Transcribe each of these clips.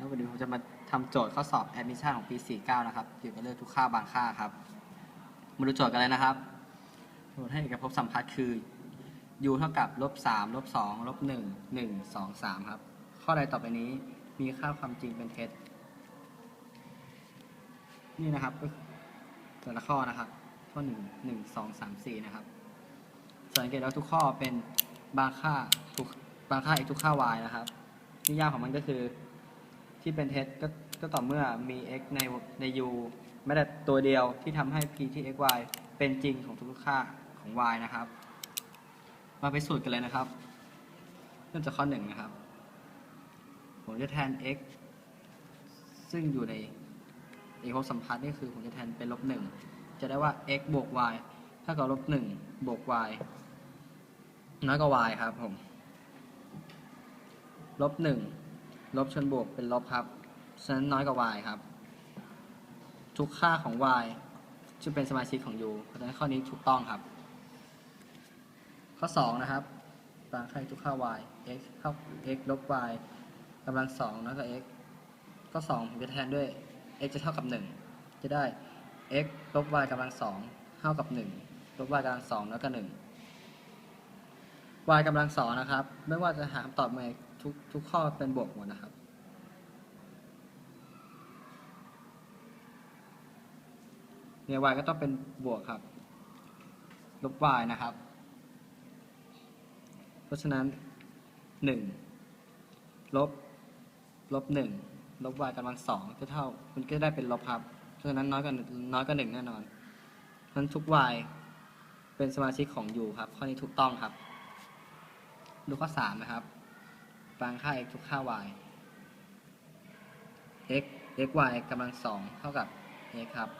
แล้ววันนี้ผมจะมาทำโจทย์ข้อสอบ admission ของปี 49 นะครับ เกี่ยวกับเรื่องทุกค่าบางค่าครับ มาดูโจทย์กันเลยนะครับ โจทย์ให้เอกภพสัมพัทธ์คือ u เท่ากับลบ3ลบ2ลบ1 1 2 3 ครับ ข้อใดต่อไปนี้มีค่าความจริงเป็นเท็จ นี่นะครับแต่ละข้อนะครับ ข้อ 1 1 2 3 4 นะครับ สังเกตว่าทุกข้อเป็นบางค่าบางค่า x ทุกค่า y นะครับนิยามของมันก็คือ ที่เป็นเท็จก็ก็ต่อเมื่อมี x ในใน u แม้แต่ตัวเดียวที่ทำให้ p ที่ x y เป็นจริงของทุกค่าของ y นะครับ มาไปสูตรกันเลยนะครับ เริ่มจากข้อหนึ่งนะครับ ผมจะแทน x ซึ่งอยู่ในเอกภพสัมพัทธ์นี่คือผมจะแทนเป็นลบหนึ่งจะได้ว่า x บวก y เท่ากับลบหนึ่งบวก y น้อยกว่า y ครับผมลบหนึ่ง ลบชนบวกเป็นลบครับ ฉะนั้นน้อยกว่า y ครับ ทุกค่าของ y จะเป็นสมาชิกของ u เพราะฉะนั้นข้อนี้ถูกต้องครับ ข้อ 2 นะครับบางค่าทุกค่า y x เท่า x ลบ y กำลังสองน้อยกว่า x ข้อ2ผมจะแทนด้วย x จะเท่ากับ 1 จะได้ x ลบ y กำลังสองเท่ากับ 1 ลบ y กำลังสองน้อยกว่า1 y กำลังสองนะครับ ไม่ว่าจะหาคำตอบมา ทุกทุกข้อเป็นบวกหมดนะครับ เนี่ย y ก็ต้องเป็นบวกครับ ลบ y นะครับ เพราะฉะนั้น 1 ลบ ลบ 1 ลบ y กำลังสองจะเท่า มันก็ได้เป็นลบครับ เพราะฉะนั้นน้อยกว่าน้อยกว่า1แน่นอนเพราะฉะนั้นทุก y เป็นสมาชิกของ u ครับ ข้อนี้ถูกต้องครับ ดูข้อ 3 นะครับ บางค่า x ทุกค่า y x x y กำลังสองเท่ากับ x ครับ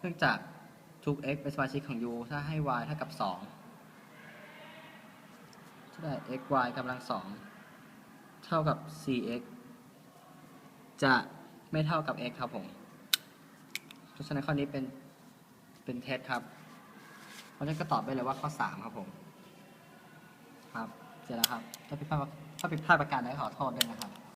เนื่องจากทุก x เป็นสมาชิกของ u ถ้าให้ y เท่ากับ2จะได้ x y กำลังสองเท่ากับ 4x จะไม่เท่ากับ x ครับผมเพราะฉะนั้นข้อนี้เป็นเป็นเท็จครับ เพราะฉะนั้นก็ตอบได้เลยว่าข้อ 3 ครับผม เสร็จแล้วครับ ถ้าผิดพลาดถ้าผิดพลาดประการใดขอโทษด้วยนะครับ